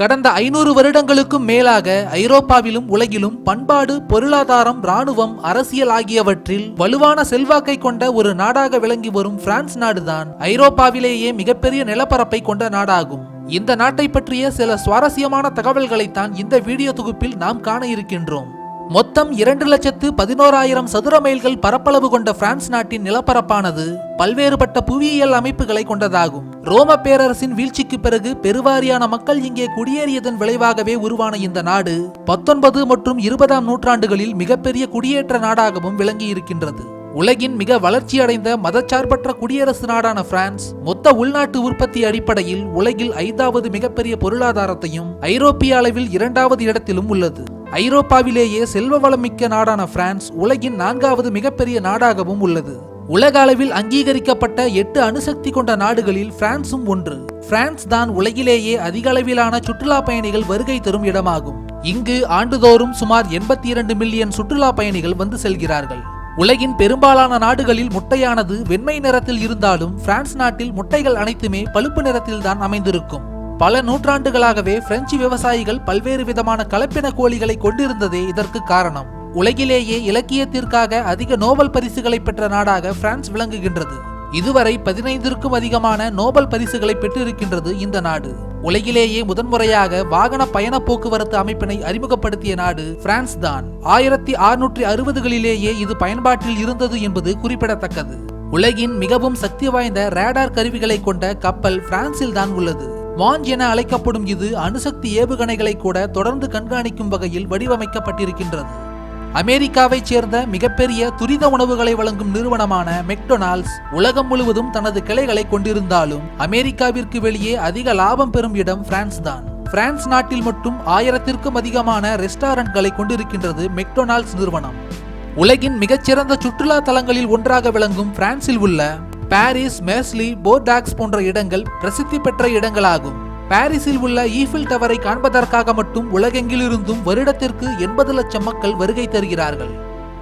கடந்த ஐநூறு வருடங்களுக்கும் மேலாக ஐரோப்பாவிலும் உலகிலும் பண்பாடு பொருளாதாரம் ராணுவம் அரசியல் ஆகியவற்றில் வலுவான செல்வாக்கை கொண்ட ஒரு நாடாக விளங்கி வரும் பிரான்ஸ் நாடுதான் ஐரோப்பாவிலேயே மிகப்பெரிய நிலப்பரப்பை கொண்ட நாடாகும். இந்த நாட்டை பற்றிய சில சுவாரஸ்யமான தகவல்களைத்தான் இந்த வீடியோ தொகுப்பில் நாம் காண இருக்கின்றோம். மொத்தம் இரண்டு லட்சத்து பதினோராயிரம் சதுர மைல்கள் பரப்பளவு கொண்ட பிரான்ஸ் நாட்டின் நிலப்பரப்பானது பல்வேறுபட்ட புவியியல் அமைப்புகளை கொண்டதாகும். ரோம பேரரசின் வீழ்ச்சிக்கு பிறகு பெருவாரியான மக்கள் இங்கே குடியேறியதன் விளைவாகவே உருவான இந்த நாடு பத்தொன்பது மற்றும் இருபதாம் நூற்றாண்டுகளில் மிகப்பெரிய குடியேற்ற நாடாகவும் விளங்கி இருக்கின்றது உலகின் மிக வளர்ச்சியடைந்த மதச்சார்பற்ற குடியரசு நாடான பிரான்ஸ் மொத்த உள்நாட்டு உற்பத்தி அடிப்படையில் உலகில் ஐந்தாவது மிகப்பெரிய பொருளாதாரத்தையும் ஐரோப்பிய அளவில் இரண்டாவது இடத்திலும் உள்ளது. ஐரோப்பாவிலேயே செல்வ வளமிக்க நாடான பிரான்ஸ் உலகின் நான்காவது மிகப்பெரிய நாடாகவும் உள்ளது. உலக அளவில் அங்கீகரிக்கப்பட்ட எட்டு அணுசக்தி கொண்ட நாடுகளில் பிரான்சும் ஒன்று. பிரான்ஸ் தான் உலகிலேயே அதிக அளவிலான சுற்றுலா பயணிகள் வருகை தரும் இடமாகும். இங்கு ஆண்டுதோறும் சுமார் எண்பத்தி இரண்டு மில்லியன் சுற்றுலா பயணிகள் வந்து செல்கிறார்கள். உலகின் பெரும்பாலான நாடுகளில் முட்டையானது வெண்மை நிறத்தில் இருந்தாலும் பிரான்ஸ் நாட்டில் முட்டைகள் அனைத்துமே பழுப்பு நிறத்தில் தான் அமைந்திருக்கும். பல நூற்றாண்டுகளாகவே பிரெஞ்சு விவசாயிகள் பல்வேறு விதமான கலப்பின கோழிகளை கொண்டிருந்ததே இதற்கு காரணம். உலகிலேயே இலக்கியத்திற்காக அதிக நோபல் பரிசுகளை பெற்ற நாடாக பிரான்ஸ் விளங்குகின்றது. இதுவரை பதினைந்திற்கும் அதிகமான நோபல் பரிசுகளை பெற்றிருக்கின்றது இந்த நாடு. உலகிலேயே முதன்முறையாக வாகன பயண போக்குவரத்து அமைப்பினை அறிமுகப்படுத்திய நாடு பிரான்ஸ் தான். ஆயிரத்தி அறுநூற்றி அறுபதுகளிலேயே இது பயன்பாட்டில் இருந்தது என்பது குறிப்பிடத்தக்கது. உலகின் மிகவும் சக்தி வாய்ந்த ரேடார் கருவிகளை கொண்ட கப்பல் பிரான்சில் தான் உள்ளது. வான் என அழைக்கப்படும் இது அணுசக்தி ஏவுகணைகளை கூட தொடர்ந்து கண்காணிக்கும் வகையில் வடிவமைக்கப்பட்டிருக்கின்றது. அமெரிக்காவைச் சேர்ந்த மிகப்பெரிய துரித உணவுகளை வழங்கும் நிறுவனமான மெக்டொனால்ட்ஸ் உலகம் முழுவதும் தனது கிளைகளை கொண்டிருந்தாலும் அமெரிக்காவிற்கு வெளியே அதிக லாபம் பெறும் இடம் பிரான்ஸ் தான். பிரான்ஸ் நாட்டில் மட்டும் ஆயிரத்திற்கும் அதிகமான ரெஸ்டாரண்ட்களை கொண்டிருக்கின்றது மெக்டொனால்ட்ஸ் நிறுவனம். உலகின் மிகச்சிறந்த சுற்றுலா தலங்களில் ஒன்றாக விளங்கும் பிரான்சில் உள்ள பாரிஸ் மேஸ்லி போர்டாக்ஸ் போன்ற இடங்கள் பிரசித்தி பெற்ற இடங்களாகும். பாரிஸில் உள்ள ஈஃபில் டவரை காண்பதற்காக மட்டும் உலகெங்கிலிருந்தும் வருடத்திற்கு எண்பது லட்சம் மக்கள் வருகை தருகிறார்கள்.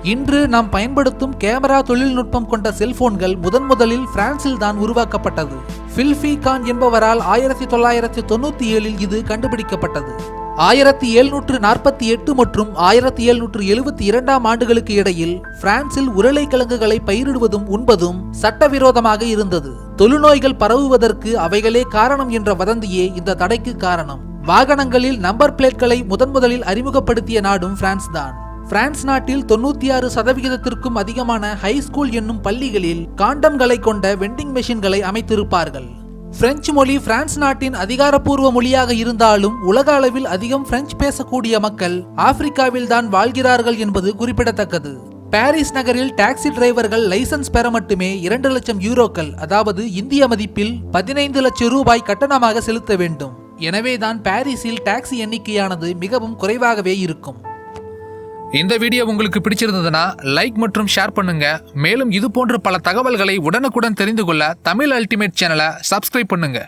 இன்று நாம் பயன்படுத்தும் கேமரா தொழில்நுட்பம் கொண்ட செல்போன்கள் முதன் முதலில் பிரான்சில் தான் உருவாக்கப்பட்டது. பில்ஃபி கான் என்பவரால் ஆயிரத்தி தொள்ளாயிரத்தி தொண்ணூத்தி ஏழில் இது கண்டுபிடிக்கப்பட்டது. ஆயிரத்தி எழுநூற்று நாற்பத்தி எட்டு மற்றும் ஆயிரத்தி எழுநூற்று எழுபத்தி இரண்டாம் ஆண்டுகளுக்கு இடையில் பிரான்சில் உருளைக்கிழங்குகளை பயிரிடுவதும் உண்பதும் சட்டவிரோதமாக இருந்தது. தொழுநோய்கள் பரவுவதற்கு அவைகளே காரணம் என்ற வதந்தியே இந்த தடைக்கு காரணம். வாகனங்களில் நம்பர் பிளேட்களை முதன் முதலில் அறிமுகப்படுத்திய நாடும் பிரான்ஸ் தான். பிரான்ஸ் நாட்டில் தொண்ணூத்தி ஆறு சதவிகிதத்திற்கும் அதிகமான ஹை ஸ்கூல் என்னும் பள்ளிகளில் காண்டம்களை கொண்ட வெண்டிங் மெஷின்களை அமைத்திருப்பார்கள். பிரெஞ்சு மொழி பிரான்ஸ் நாட்டின் அதிகாரப்பூர்வ மொழியாக இருந்தாலும் உலக அளவில் அதிகம் பிரெஞ்சு பேசக்கூடிய மக்கள் ஆப்பிரிக்காவில் தான் வாழ்கிறார்கள் என்பது குறிப்பிடத்தக்கது. பாரிஸ் நகரில் டாக்ஸி டிரைவர்கள் லைசன்ஸ் பெற மட்டுமே இரண்டு லட்சம் யூரோக்கள் அதாவது இந்திய மதிப்பில் பதினைந்து லட்சம் ரூபாய் கட்டணமாக செலுத்த வேண்டும். எனவேதான் பாரிஸில் டாக்ஸி எண்ணிக்கையானது மிகவும் குறைவாகவே இருக்கும். இந்த வீடியோ உங்களுக்கு பிடிச்சிருந்ததுன்னா லைக் மற்றும் ஷேர் பண்ணுங்க. மேலும் இது போன்ற பல தகவல்களை உடனுக்குடன் தெரிந்து கொள்ள தமிழ் அல்டிமேட் சேனலை சப்ஸ்கிரைப் பண்ணுங்க.